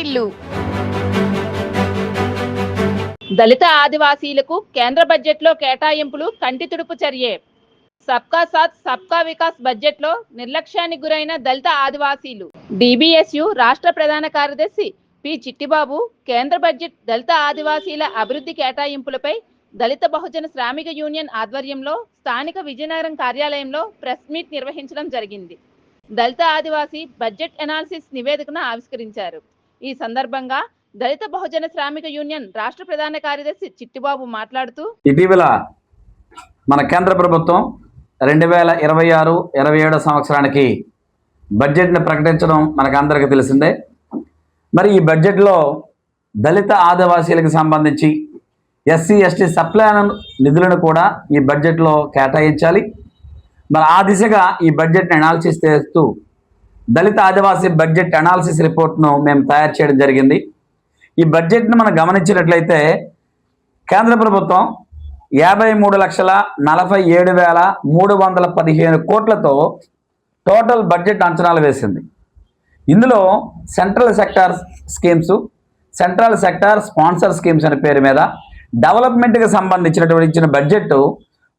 వాటిల్లు దళిత ఆదివాసీలకు కేంద్ర బడ్జెట్లో కేటాయింపులు కంటి తుడుపు చర్యే. సబ్కా సాత్ సబ్కా వికాస్ బడ్జెట్లో నిర్లక్ష్యానికి గురైన దళిత ఆదివాసీలు. డిబిఎస్యు రాష్ట్ర ప్రధాన కార్యదర్శి పి చిట్టిబాబు కేంద్ర బడ్జెట్ దళిత ఆదివాసీల అభివృద్ధి కేటాయింపులపై దళిత బహుజన శ్రామిక యూనియన్ ఆధ్వర్యంలో స్థానిక విజయనగరం కార్యాలయంలో ప్రెస్ మీట్ నిర్వహించడం జరిగింది. దళిత ఆదివాసీ బడ్జెట్ ఎనాలిసిస్ నివేదికను ఆవిష్కరించారు. ఈ సందర్భంగా దళిత బహుజన శ్రామిక యూనియన్ రాష్ట్ర ప్రధాన కార్యదర్శి చిట్టిబాబు మాట్లాడుతూ ఇటీవల మన కేంద్ర ప్రభుత్వం రెండు వేల ఇరవై ఆరు ఇరవై ఏడో సంవత్సరానికి బడ్జెట్ని ప్రకటించడం మనకు అందరికీ తెలిసిందే. మరి ఈ బడ్జెట్లో దళిత ఆదివాసీలకు సంబంధించి ఎస్సీ ఎస్టీ సప్లాన్ నిధులను కూడా ఈ బడ్జెట్లో కేటాయించాలి. మరి ఆ దిశగా ఈ బడ్జెట్ని అనాలిసిస్ చేస్తూ దళిత ఆదివాసీ బడ్జెట్ అనాలిసిస్ రిపోర్ట్ను మేము తయారు చేయడం జరిగింది. ఈ బడ్జెట్ను మనం గమనించినట్లయితే కేంద్ర ప్రభుత్వం యాభై మూడు లక్షల నలభై ఏడు వేల మూడు వందల పదిహేను కోట్లతో టోటల్ బడ్జెట్ అంచనాలు వేసింది. ఇందులో central sector schemes central sector sponsor schemes అనే పేరు మీద డెవలప్మెంట్కి సంబంధించినటువంటి ఇచ్చిన బడ్జెట్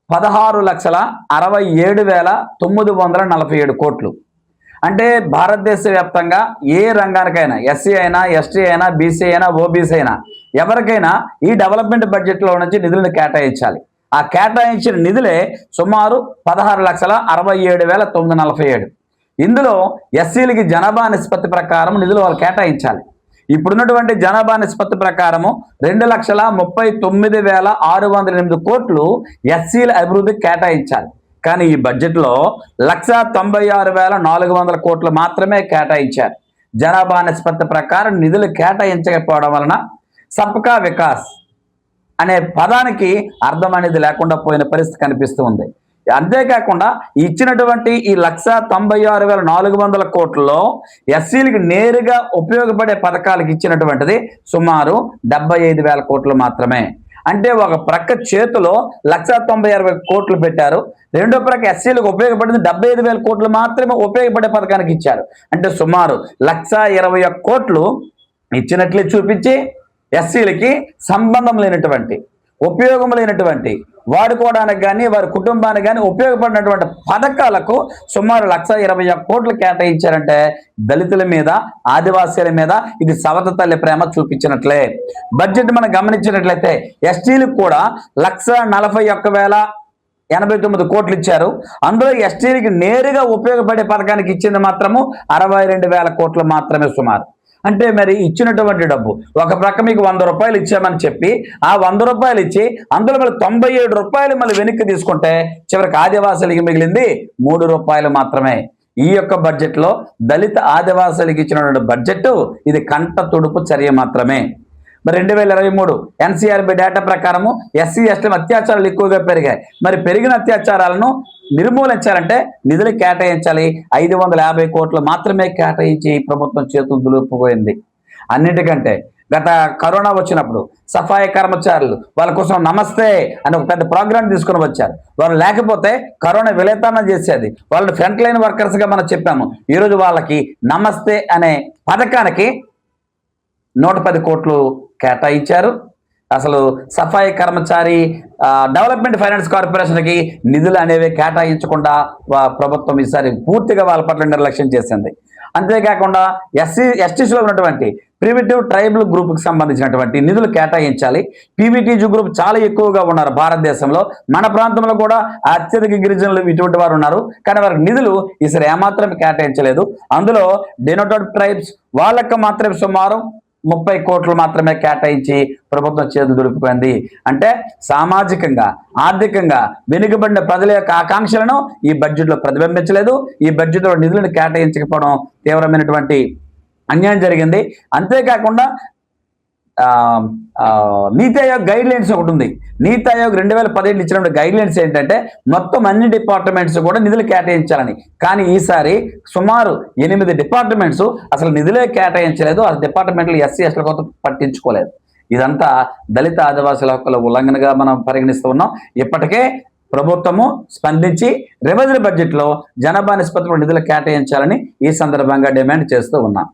పదహారు లక్షల అరవై ఏడు వేల తొమ్మిది వందల నలభై ఏడు కోట్లు. అంటే భారతదేశ వ్యాప్తంగా ఏ రంగానికైనా ఎస్సీ అయినా ఎస్టీ అయినా బీసీ అయినా ఓబీసీ అయినా ఎవరికైనా ఈ డెవలప్మెంట్ బడ్జెట్లో నుంచి నిధులను కేటాయించాలి. ఆ కేటాయించిన నిధులే సుమారు పదహారు లక్షల అరవై ఏడు వేల తొమ్మిది నలభై ఏడు. ఇందులో ఎస్సీలకి జనాభా నిష్పత్తి ప్రకారం నిధులు వాళ్ళు కేటాయించాలి. ఇప్పుడున్నటువంటి జనాభా నిష్పత్తి ప్రకారము రెండు లక్షల ముప్పై తొమ్మిది వేల ఆరు వందల ఎనిమిది కోట్లు ఎస్సీల అభివృద్ధికి కేటాయించాలి. కానీ ఈ బడ్జెట్లో లక్ష తొంభై ఆరు వేల నాలుగు వందల కోట్లు మాత్రమే కేటాయించారు. జనాభా నిష్పత్తి ప్రకారం నిధులు కేటాయించకపోవడం వలన సబ్కా వికాస్ అనే పదానికి అర్థం అనేది లేకుండా పోయిన పరిస్థితి కనిపిస్తూ ఉంది. అంతేకాకుండా ఇచ్చినటువంటి ఈ లక్ష తొంభై ఆరు వేల నాలుగు వందల కోట్లలో ఎస్సీలకు నేరుగా ఉపయోగపడే పథకాలకు ఇచ్చినటువంటిది సుమారు డెబ్బై ఐదు వేల కోట్లు మాత్రమే. అంటే ఒక ప్రక్క చేతిలో లక్ష తొంభై అరవై కోట్లు పెట్టారు. రెండో ప్రక్క ఎస్సీలకు ఉపయోగపడింది డెబ్బై ఐదు వేల కోట్లు మాత్రమే ఉపయోగపడే పథకానికి ఇచ్చారు. అంటే సుమారు లక్ష ఇరవై కోట్లు ఇచ్చినట్లే చూపించి ఎస్సీలకి సంబంధం లేనటువంటి ఉపయోగం లేనటువంటి వాడుకోవడానికి కానీ వారి కుటుంబానికి కానీ ఉపయోగపడినటువంటి పథకాలకు సుమారు లక్ష ఇరవై ఒక్క కోట్లు కేటాయించారంటే దళితుల మీద ఆదివాసీల మీద ఇది సవత తల్లి ప్రేమ చూపించినట్లే. బడ్జెట్ మనం గమనించినట్లయితే ఎస్టీలకు కూడా లక్ష నలభై ఒక్క వేల ఎనభై తొమ్మిది కోట్లు ఇచ్చారు. అందులో ఎస్టీలకి నేరుగా ఉపయోగపడే పథకానికి ఇచ్చింది మాత్రము అరవై రెండు వేల కోట్లు మాత్రమే సుమారు. అంటే మరి ఇచ్చినటువంటి డబ్బు. ఒక ప్రక్క మీకు వంద రూపాయలు ఇచ్చామని చెప్పి ఆ వంద రూపాయలు ఇచ్చి అందులో మళ్ళీ తొంభై ఏడు రూపాయలు మళ్ళీ వెనక్కి తీసుకుంటే చివరికి ఆదివాసులకి మిగిలింది మూడు రూపాయలు మాత్రమే. ఈ యొక్క బడ్జెట్లో దళిత ఆదివాసులకి ఇచ్చినటువంటి బడ్జెట్ ఇది కంట తుడుపు చర్య మాత్రమే. మరి రెండు వేల ఇరవై మూడు ఎన్సీఆర్బి డేటా ప్రకారము ఎస్సీ ఎస్టీ అత్యాచారాలు ఎక్కువగా పెరిగాయి. మరి పెరిగిన అత్యాచారాలను నిర్మూలించాలంటే నిధులు కేటాయించాలి. ఐదు వందల యాభై కోట్లు మాత్రమే కేటాయించి ప్రభుత్వం చేతులు దులుపుపోయింది అన్నిటికంటే గత కరోనా వచ్చినప్పుడు సఫాయి కర్మచారులు వాళ్ళ కోసం నమస్తే అని ఒక పెద్ద ప్రోగ్రామ్ తీసుకుని వచ్చారు. వాళ్ళు లేకపోతే కరోనా విలేతానం చేసేది. వాళ్ళని ఫ్రంట్ లైన్ వర్కర్స్గా మనం చెప్పాము. ఈరోజు వాళ్ళకి నమస్తే అనే పథకానికి నూట పది కోట్లు కేటాయించారు. అసలు సఫాయి కర్మచారి డెవలప్మెంట్ ఫైనాన్స్ కార్పొరేషన్కి నిధులు అనేవి కేటాయించకుండా ప్రభుత్వం ఈసారి పూర్తిగా వాళ్ళ పట్ల నిర్లక్ష్యం చేసింది. అంతేకాకుండా ఎస్సీ ఎస్టీసీలో ఉన్నటువంటి ప్రిమిటివ్ ట్రైబల్ గ్రూప్కి సంబంధించినటువంటి నిధులు కేటాయించాలి. పీవీటీజీ గ్రూప్ చాలా ఎక్కువగా ఉన్నారు భారతదేశంలో. మన ప్రాంతంలో కూడా అత్యధిక గిరిజనులు ఇటువంటి వారు ఉన్నారు. కానీ వారికి నిధులు ఈసారి ఏమాత్రం కేటాయించలేదు. అందులో డెనోటోడ్ ట్రైబ్స్ వాళ్ళకి మాత్రమే సుమారు ముప్పై కోట్లు మాత్రమే కేటాయించి ప్రభుత్వం చేతులు దులిపిపోయింది అంటే సామాజికంగా ఆర్థికంగా వెనుకబడిన ప్రజల యొక్క ఆకాంక్షలను ఈ బడ్జెట్లో ప్రతిబింబించలేదు. ఈ బడ్జెట్లో నిధులను కేటాయించకపోవడం తీవ్రమైనటువంటి అన్యాయం జరిగింది. అంతేకాకుండా నీతి ఆయోగ్ గైడ్ లైన్స్ ఒకటి ఉంది నీతి ఆయోగ్ రెండు వేల పదిహేడు ఇచ్చినటువంటి గైడ్ లైన్స్ ఏంటంటే మొత్తం అన్ని డిపార్ట్మెంట్స్ కూడా నిధులు కేటాయించాలని. కానీ ఈసారి సుమారు ఎనిమిది డిపార్ట్మెంట్స్ అసలు నిధులే కేటాయించలేదు. ఆ డిపార్ట్మెంట్లు ఎస్సీ ఎస్ల కొంత పట్టించుకోలేదు. ఇదంతా దళిత ఆదివాసుల హక్కుల ఉల్లంఘనగా మనం పరిగణిస్తూ ఉన్నాం. ఇప్పటికే ప్రభుత్వము స్పందించి రెవెన్యూ బడ్జెట్లో జనాభా నిష్పత్తిలో నిధులు కేటాయించాలని ఈ సందర్భంగా డిమాండ్ చేస్తూ ఉన్నాం.